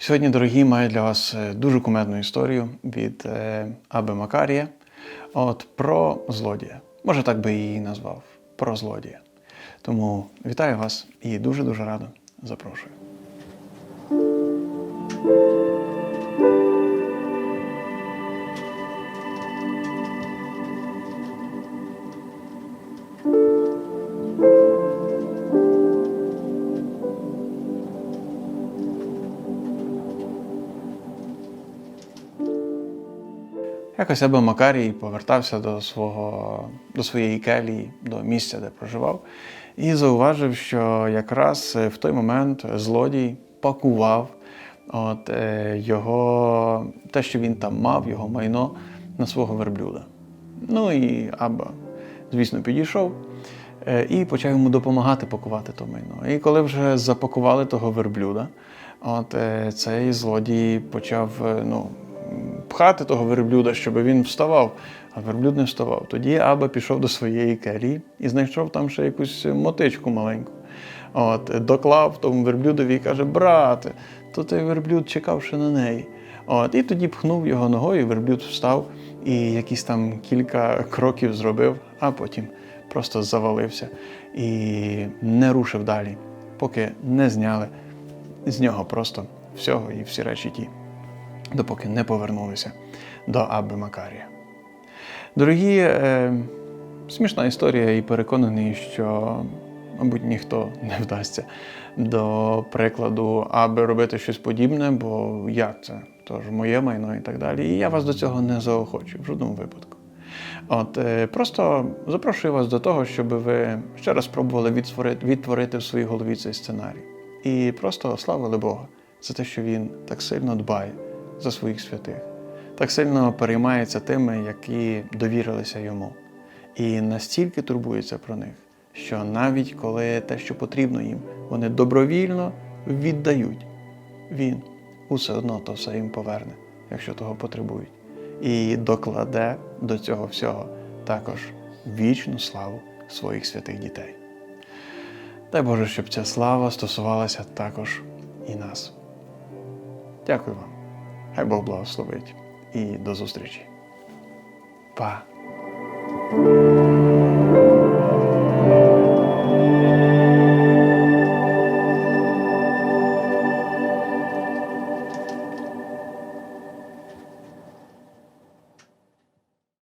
Сьогодні, дорогі, маю для вас е, дуже кумедну історію від е, Аби Макарія от, про злодія. Може, так би її назвав про злодія. Тому вітаю вас і дуже-дуже радо запрошую. Якось Аба Макарій повертався до, свого, до своєї келії, до місця, де проживав, і зауважив, що якраз в той момент злодій пакував от, е, його, те, що він там мав, його майно на свого верблюда. Ну і Аба, звісно, підійшов е, і почав йому допомагати пакувати то майно. І коли вже запакували того верблюда, от е, цей злодій почав е, ну, пхати того верблюда, щоб він вставав, а верблюд не вставав. Тоді Аба пішов до своєї келії і знайшов там ще якусь мотичку маленьку. От, доклав тому верблюдові і каже: Брате, то той верблюд чекав ще на неї. От, і тоді пхнув його ногою, верблюд встав і якісь там кілька кроків зробив, а потім просто завалився і не рушив далі, поки не зняли з нього просто всього і всі речі ті, допоки не повернулися до Аби Макарія. Дорогі, е, смішна історія, і переконаний, що, мабуть, ніхто не вдасться до прикладу, аби робити щось подібне, бо як це? Тож моє майно і так далі. І я вас до цього не заохочую в жодному випадку. От е, просто запрошую вас до того, щоб ви ще раз спробували відтворити, відтворити в своїй голові цей сценарій. І просто славили Бога за те, що Він так сильно дбає за своїх святих, так сильно переймається тими, які довірилися йому, і настільки турбується про них, що навіть коли те, що потрібно їм, вони добровільно віддають, він усе одно то все їм поверне, якщо того потребують, і докладе до цього всього також вічну славу своїх святих дітей. Дай Боже, щоб ця слава стосувалася також і нас. Дякую вам. Хай Бог благословить і до зустрічі. Па!